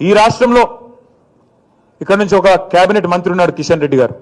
ఈ రాష్ట్రంలో ఇక్కడ నుంచి ఒక కేబినెట్ మంత్రి ఉన్నారు కిషన్ రెడ్డి గారు.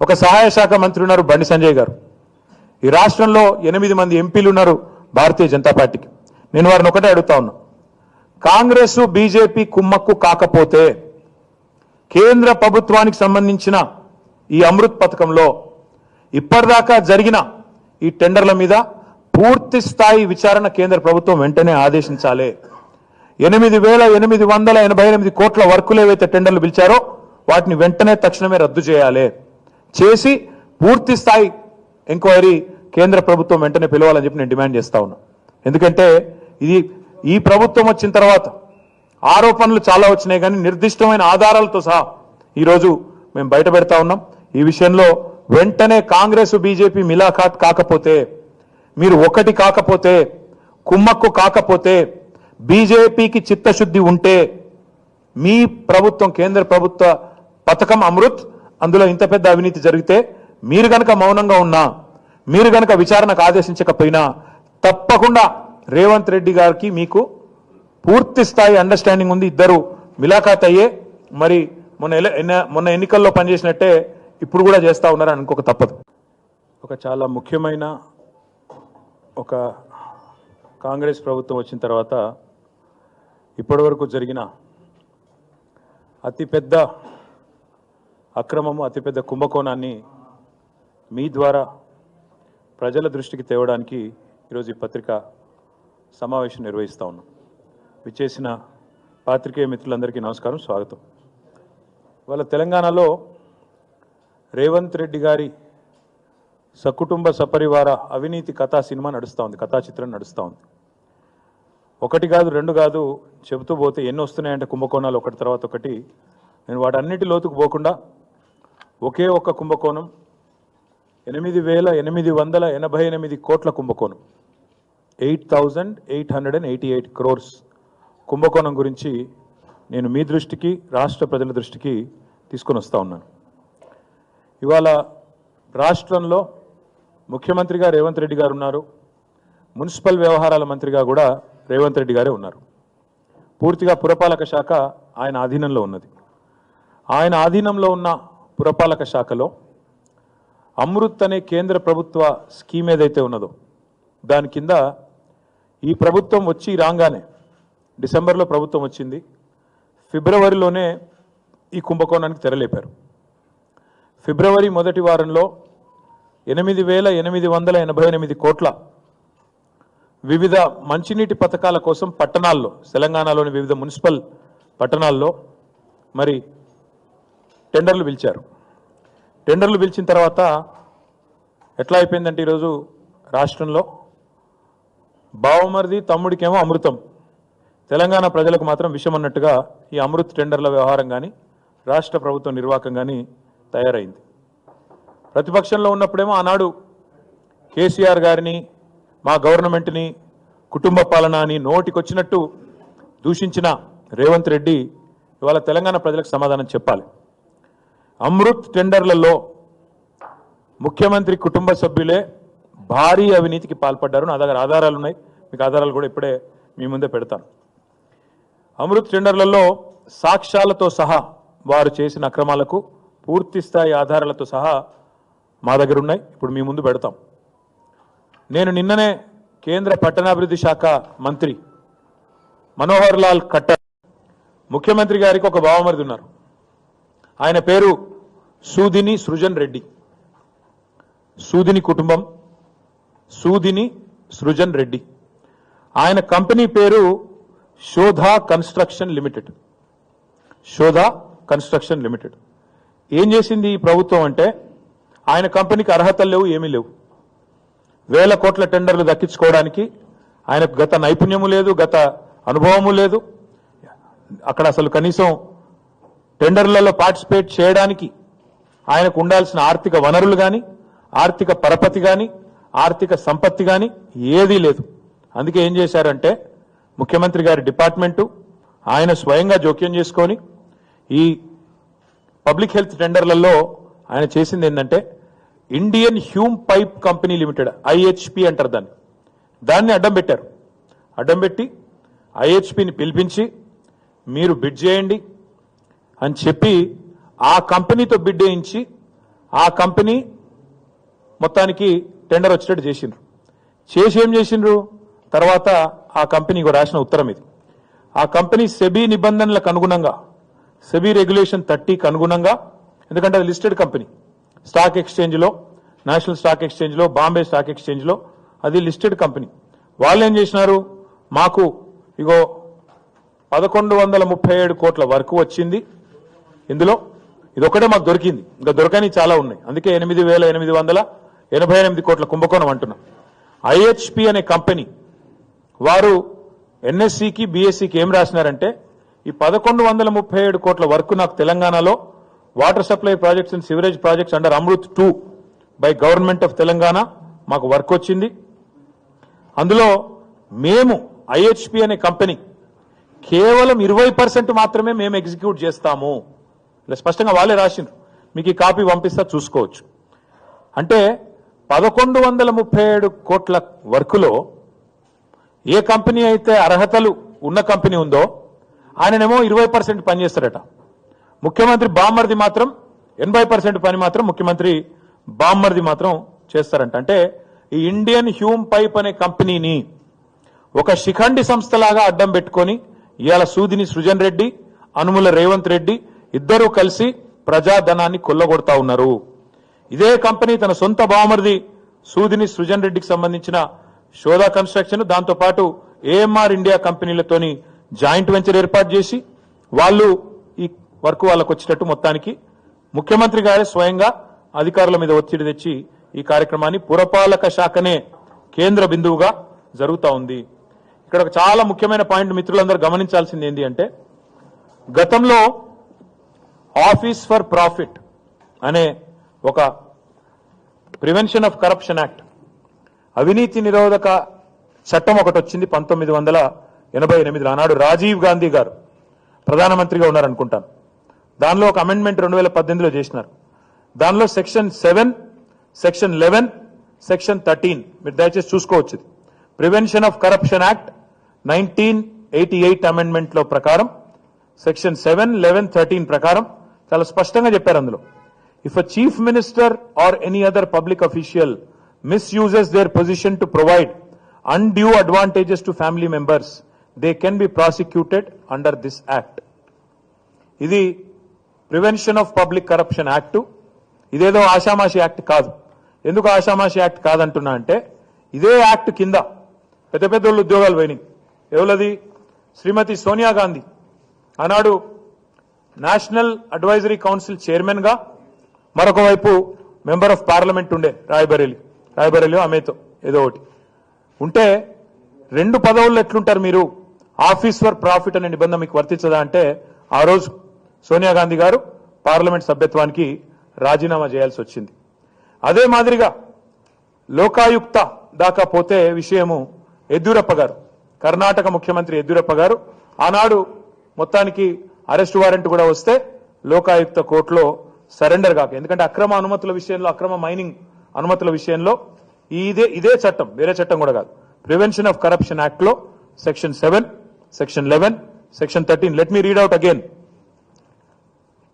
ఒక సహాయ శాఖ మంత్రి ఉన్నారు బండి సంజయ్ గారు. ఈ రాష్ట్రంలో ఎనిమిది మంది ఎంపీలు ఉన్నారు భారతీయ జనతా పార్టీకి. నేను వారిని ఒకటే అడుగుతా ఉన్నా. కాంగ్రెస్ బీజేపీ కుమ్మక్కు కాకపోతే కేంద్ర ప్రభుత్వానికి సంబంధించిన ఈ అమృత్ పథకంలో ఇప్పటిదాకా జరిగిన ఈ టెండర్ల మీద పూర్తి స్థాయి విచారణ కేంద్ర ప్రభుత్వం వెంటనే ఆదేశించాలి. ఎనిమిది వేల ఎనిమిది వందల ఎనభై ఎనిమిది కోట్ల వర్కులు ఏవైతే టెండర్లు పిలిచారో వాటిని వెంటనే తక్షణమే రద్దు చేయాలి. చేసి పూర్తి స్థాయి ఎంక్వైరీ కేంద్ర ప్రభుత్వం వెంటనే పిలవాలని చెప్పి నేను డిమాండ్ చేస్తా ఉన్నా. ఎందుకంటే ఇది ఈ ప్రభుత్వం వచ్చిన తర్వాత ఆరోపణలు చాలా వచ్చినాయి కానీ నిర్దిష్టమైన ఆధారాలతో సహా ఈరోజు మేము బయట పెడతా ఉన్నాం. ఈ విషయంలో వెంటనే కాంగ్రెస్ బీజేపీ మిలాఖాత్ కాకపోతే మీరు ఒకటి కాకపోతే కుమ్మక్కు కాకపోతే బీజేపీకి చిత్తశుద్ధి ఉంటే మీ ప్రభుత్వం కేంద్ర ప్రభుత్వ పథకం అమృత్ అందులో ఇంత పెద్ద అవినీతి జరిగితే మీరు గనక మౌనంగా ఉన్నా మీరు గనక విచారణకు ఆదేశించకపోయినా తప్పకుండా రేవంత్ రెడ్డి గారికి మీకు పూర్తి స్థాయి అండర్స్టాండింగ్ ఉంది. ఇద్దరు మిలాఖాత్ అయ్యే మరి మొన్న మొన్న ఎన్నికల్లో పనిచేసినట్టే ఇప్పుడు కూడా చేస్తా ఉన్నారని అనుకోక తప్పదు. ఒక చాలా ముఖ్యమైన ఒక కాంగ్రెస్ ప్రభుత్వం వచ్చిన తర్వాత ఇప్పటివరకు జరిగిన అతిపెద్ద అక్రమము అతిపెద్ద కుంభకోణాన్ని మీ ద్వారా ప్రజల దృష్టికి తేవడానికి ఈరోజు ఈ పత్రిక సమావేశం నిర్వహిస్తా ఉన్నాం. విచ్చేసిన పాత్రికేయ మిత్రులందరికీ నమస్కారం స్వాగతం. వాళ్ళ తెలంగాణలో రేవంత్ రెడ్డి గారి సకుటుంబ సపరివార అవినీతి కథా సినిమా నడుస్తూ ఉంది కథా చిత్రం నడుస్తూ ఉంది. ఒకటి కాదు రెండు కాదు చెబుతూ పోతే ఎన్ని వస్తున్నాయంటే కుంభకోణాలు ఒకటి తర్వాత ఒకటి. నేను వాటన్నిటి లోతుకు పోకుండా ఒకే ఒక్క కుంభకోణం ఎనిమిది వేల ఎనిమిది వందల ఎనభై ఎనిమిది కోట్ల కుంభకోణం. Eight thousand eight hundred and eighty eight crores కుంభకోణం గురించి నేను మీ దృష్టికి రాష్ట్ర ప్రజల దృష్టికి తీసుకొని వస్తూ ఉన్నాను. ఇవాళ రాష్ట్రంలో ముఖ్యమంత్రిగా రేవంత్ రెడ్డి గారు ఉన్నారు. మున్సిపల్ వ్యవహారాల మంత్రిగా కూడా రేవంత్ రెడ్డి గారే ఉన్నారు. పూర్తిగా పురపాలక శాఖ ఆయన ఆధీనంలో ఉన్నది. ఆయన ఆధీనంలో ఉన్న పురపాలక శాఖలో అమృత్ అనే కేంద్ర ప్రభుత్వ స్కీమ్ ఏదైతే ఉన్నదో దాని కింద ఈ ప్రభుత్వం వచ్చి రాగానే డిసెంబర్లో ప్రభుత్వం వచ్చింది ఫిబ్రవరిలోనే ఈ కుంభకోణానికి తెరలేపారు. ఫిబ్రవరి మొదటి వారంలో ఎనిమిది వేల ఎనిమిది వందల ఎనభై ఎనిమిది కోట్ల వివిధ మంచినీటి పథకాల కోసం పట్టణాల్లో తెలంగాణలోని వివిధ మున్సిపల్ పట్టణాల్లో మరి టెండర్లు పిలిచారు. టెండర్లు పిలిచిన తర్వాత ఎట్లా అయిపోయిందంటే ఈరోజు రాష్ట్రంలో బావమరిది తమ్ముడికేమో అమృతం. తెలంగాణ ప్రజలకు మాత్రం విషం అన్నట్టుగా ఈ అమృత్ టెండర్ల వ్యవహారం కానీ రాష్ట్ర ప్రభుత్వ నిర్వాహకం కానీ తయారైంది. ప్రతిపక్షంలో ఉన్నప్పుడేమో ఆనాడు కేసీఆర్ గారిని మా గవర్నమెంట్ని కుటుంబ పాలన అని నోటికొచ్చినట్టు దూషించిన రేవంత్ రెడ్డి ఇవాళ తెలంగాణ ప్రజలకు సమాధానం చెప్పాలి. అమృత్ టెండర్లలో ముఖ్యమంత్రి కుటుంబ సభ్యులే భారీ అవినీతికి పాల్పడ్డారు. నా దగ్గర ఆధారాలు ఉన్నాయి మీకు ఆధారాలు కూడా ఇప్పుడే మీ ముందే పెడతాను. అమృత్ టెండర్లలో సాక్ష్యాలతో సహా వారు చేసిన అక్రమాలకు పూర్తి స్థాయి ఆధారాలతో సహా మా దగ్గర ఉన్నాయి ఇప్పుడు మీ ముందు పెడతాం. నేను నిన్ననే కేంద్ర పట్టణాభివృద్ధి శాఖ మంత్రి మనోహర్ లాల్ ఖట్టర్ ముఖ్యమంత్రి గారికి ఒక బావమరిది ఉన్నారు. ఆయన పేరు సూదిని సృజన్ రెడ్డి. సూదిని కుటుంబం సూదిని సృజన్ రెడ్డి. ఆయన కంపెనీ పేరు Shodha construction limited. Shodha construction limited. ఏం చేసింది ఈ ప్రభుత్వం అంటే ఆయన కంపెనీకి అర్హతలు లేవు ఏమీ లేవు. వేల కోట్ల టెండర్లు దక్కించుకోవడానికి ఆయనకు గత నైపుణ్యము లేదు గత అనుభవము లేదు. అక్కడ అసలు కనీసం టెండర్లలో పార్టిసిపేట్ చేయడానికి ఆయనకు ఉండాల్సిన ఆర్థిక వనరులు కానీ ఆర్థిక పరపతి కానీ ఆర్థిక సంపత్తి కానీ ఏదీ లేదు. అందుకే ఏం చేశారంటే ముఖ్యమంత్రి గారి డిపార్ట్మెంటు ఆయన స్వయంగా జోక్యం చేసుకొని ఈ పబ్లిక్ హెల్త్ టెండర్లలో ఆయన చేసింది ఏంటంటే Indian Hume pipe company limited IHP అంటారు దాన్ని. దాన్ని అడ్డం పెట్టారు. అడ్డం పెట్టి ఐహెచ్పిని పిలిపించి మీరు బిడ్ చేయండి అని చెప్పి ఆ కంపెనీతో బిడ్ వేయించి ఆ కంపెనీ మొత్తానికి టెండర్ వచ్చేటట్టు చేసిండ్రు. చేసి ఏం చేసిండ్రు? తర్వాత ఆ కంపెనీకి రాసిన ఉత్తరం ఇది. ఆ కంపెనీ సెబీ నిబంధనలకు అనుగుణంగా సెబీ రెగ్యులేషన్ థర్టీకి అనుగుణంగా ఎందుకంటే అది లిస్టెడ్ కంపెనీ స్టాక్ ఎక్స్చేంజ్లో నేషనల్ స్టాక్ ఎక్స్చేంజ్లో బాంబే స్టాక్ ఎక్స్చేంజ్లో అది లిస్టెడ్ కంపెనీ. వాళ్ళు ఏం చేసినారు? మాకు ఇగో పదకొండు వందల ముప్పై ఏడు కోట్ల వరకు వచ్చింది. ఇందులో ఇది మాకు దొరికింది. ఇంకా దొరకని చాలా ఉన్నాయి. అందుకే ఎనిమిది వేల ఎనిమిది వందల ఎనభై ఎనిమిది కోట్ల కుంభకోణం అంటున్నాం. ఐహెచ్పి అనే కంపెనీ వారు ఎన్ఎస్సికి బీఎస్సీకి ఏం రాసినారంటే ఈ పదకొండు వందల ముప్పై ఏడు కోట్ల వర్క్ నాకు తెలంగాణలో water supply projects and sewerage projects under Amrut two by government of Telangana మాకు వర్క్ వచ్చింది. అందులో మేము ఐహెచ్పి అనే కంపెనీ కేవలం ఇరవై పర్సెంట్ మాత్రమే మేము ఎగ్జిక్యూట్ చేస్తాము. ఇలా స్పష్టంగా వాళ్ళే రాసిండ్రు. మీకు ఈ కాపీ పంపిస్తా చూసుకోవచ్చు. అంటే పదకొండు వందల ముప్పై ఏడు కోట్ల వర్కులో ఏ కంపెనీ అయితే అర్హతలు ఉన్న కంపెనీ ఉందో ఆయననేమో ఇరవై పర్సెంట్ పనిచేస్తారట. ముఖ్యమంత్రి బామ్మర్ది మాత్రం ఎనభై పర్సెంట్ పని మాత్రం ముఖ్యమంత్రి బామ్మర్ది మాత్రం చేస్తారంట. అంటే ఈ ఇండియన్ హ్యూమ్ పైప్ అనే కంపెనీని ఒక శిఖండి సంస్థలాగా అడ్డం పెట్టుకొని ఇవాళ సూదిని సృజన్ రెడ్డి అనుముల రేవంత్ రెడ్డి ఇద్దరూ కలిసి ప్రజాధనాన్ని కొల్లగొడతా ఉన్నారు. ఇదే కంపెనీ తన సొంత బామర్ది సూదిని సృజన్ రెడ్డికి సంబంధించిన శోధా కన్స్ట్రక్షన్ దాంతో పాటు ఏఎంఆర్ ఇండియా కంపెనీలతోని జాయింట్ వెంచర్ ఏర్పాటు చేసి వాళ్ళు ఈ వర్క్ వాళ్ళకు వచ్చేటట్టు మొత్తానికి ముఖ్యమంత్రి గారే స్వయంగా అధికారుల మీద ఒత్తిడి తెచ్చి ఈ కార్యక్రమాన్ని పురపాలక శాఖనే కేంద్ర బిందువుగా జరుగుతా ఉంది. ఇక్కడ ఒక చాలా ముఖ్యమైన పాయింట్ మిత్రులందరూ గమనించాల్సింది ఏంటి అంటే గతంలో ఆఫీస్ ఫర్ ప్రాఫిట్ అనే ఒక ప్రివెన్షన్ ఆఫ్ కరప్షన్ యాక్ట్ అవినీతి నిరోధక చట్టం ఒకటి వచ్చింది పంతొమ్మిది వందల ఎనభై ఎనిమిదిలో. ఆనాడు రాజీవ్ గాంధీ గారు ప్రధానమంత్రిగా ఉన్నారనుకుంటాను. దానిలో ఒక అమెండ్మెంట్ రెండు వేల పద్దెనిమిదిలో చేసినారు. దానిలో section seven section eleven section thirteen మీరు దయచేసి చూసుకోవచ్చు prevention of corruption act nineteen eighty eight అమెండ్మెంట్లో ప్రకారం సెక్షన్ సెవెన్ లెవెన్ థర్టీన్ ప్రకారం చాలా స్పష్టంగా చెప్పారు అందులో. If a chief minister or any other public official misuses their position to provide undue advantages to family members they can be prosecuted under this act ఇది prevention of public corruption act ఇదేదో ఆషామాషి act కాదు. ఎందుకు ఆషామాషి act కాదంటున్నా అంటే ఇదే act కింద పెద్ద పెద్ద వాళ్ళు ఉద్యోగాలు పోయినాయి. ఎవరది? శ్రీమతి సోనియా గాంధీ. ఆనాడు నేషనల్ అడ్వైజరీ కౌన్సిల్ చైర్మన్గా మరొక వైపు మెంబర్ ఆఫ్ పార్లమెంట్ ఉండే రాయబరేలి. రాయబరేలి ఆమెతో ఏదో ఒకటి. ఉంటే రెండు పదవుల్లో ఎట్లుంటారు మీరు? ఆఫీస్ ఫర్ ప్రాఫిట్ అనే నిబంధన మీకు వర్తించదా అంటే ఆ రోజు సోనియా గాంధీ గారు పార్లమెంట్ సభ్యత్వానికి రాజీనామా చేయాల్సి వచ్చింది. అదే మాదిరిగా లోకాయుక్త దాకా పోతే విషయము యద్యూరప్ప గారు కర్ణాటక ముఖ్యమంత్రి యద్యూరప్ప గారు ఆనాడు మొత్తానికి అరెస్ట్ వారెంట్ కూడా వస్తే లోకాయుక్త కోర్టులో సరెండర్ కాక ఎందుకంటే అక్రమ అనుమతుల విషయంలో అక్రమ మైనింగ్ అనుమతుల విషయంలో ఇదే ఇదే చట్టం వేరే చట్టం కూడా కాదు. ప్రివెన్షన్ ఆఫ్ కరప్షన్ యాక్ట్లో section seven section eleven section thirteen. Let me read out again.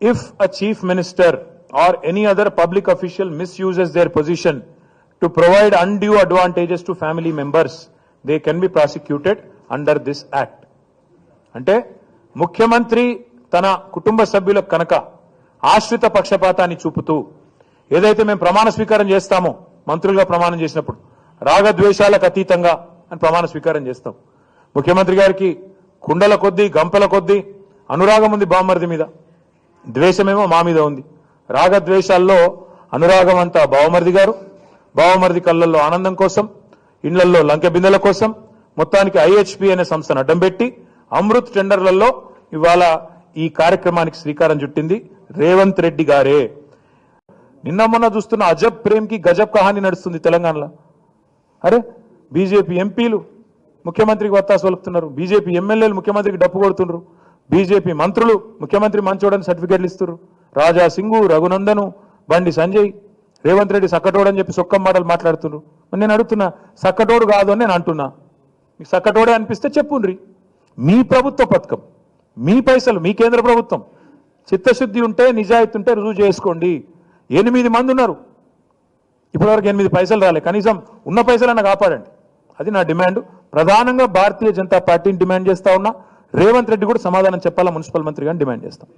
If a chief minister or any other public official misuses their position to provide undue advantages to family members, they can be prosecuted under this act. అంటే ముఖ్యమంత్రి తన కుటుంబ సభ్యులకు కనుక ఆశ్రిత పక్షపాతాన్ని చూపుతూ ఏదైతే మేము ప్రమాణ స్వీకారం చేస్తామో మంత్రులుగా ప్రమాణం చేసినప్పుడు రాగద్వేషాలకు అతీతంగా అని ప్రమాణ స్వీకారం చేస్తాం ముఖ్యమంత్రి గారికి కుండల కొద్దీ గంపల కొద్దీ అనురాగం ఉంది బామ్మర్ది మీద ద్వేషమేమో మా మీద ఉంది. రాగద్వేషాల్లో అనురాగం అంతా బావమరిది గారు. బావమరిది కళ్ళల్లో ఆనందం కోసం ఇండ్లల్లో లంకె బిందెల కోసం మొత్తానికి ఐహెచ్పి అనే సంస్థను అడ్డం పెట్టి అమృత్ టెండర్లలో ఇవాళ ఈ కార్యక్రమానికి శ్రీకారం చుట్టింది రేవంత్ రెడ్డి గారే. నిన్న మొన్న చూస్తున్న అజబ్ ప్రేమ్కి గజబ్ కహాని నడుస్తుంది తెలంగాణలో. అరే బీజేపీ ఎంపీలు ముఖ్యమంత్రికి వత్తాసు వలుపుతున్నారు బీజేపీ ఎమ్మెల్యేలు ముఖ్యమంత్రికి డప్పు కొడుతున్నారు బీజేపీ మంత్రులు ముఖ్యమంత్రి మంచోడని సర్టిఫికేట్లు ఇస్తారు రాజా సింగు రఘునందను బండి సంజయ్ రేవంత్ రెడ్డి సక్కటోడు అని చెప్పి సొక్క మాటలు మాట్లాడుతున్నారు నేను అడుగుతున్నా సక్కటోడు కాదు అని నేను అంటున్నా. మీకు సక్కటోడే అనిపిస్తే చెప్పుండ్రి. మీ ప్రభుత్వ పథకం మీ పైసలు మీ కేంద్ర ప్రభుత్వం చిత్తశుద్ధి ఉంటే నిజాయితీ ఉంటే రుజువు చేసుకోండి. ఎనిమిది మంది ఉన్నారు. ఇప్పటివరకు ఎనిమిది పైసలు రాలే. కనీసం ఉన్న పైసలన్నా కాపాడండి. అది నా డిమాండ్. ప్రధానంగా భారతీయ జనతా పార్టీని డిమాండ్ చేస్తా ఉన్నా రేవంత్ రెడ్డి కూడా సమాధానం చెప్పాలా మున్సిపల్ మంత్రి గారిని డిమాండ్ చేస్తాం.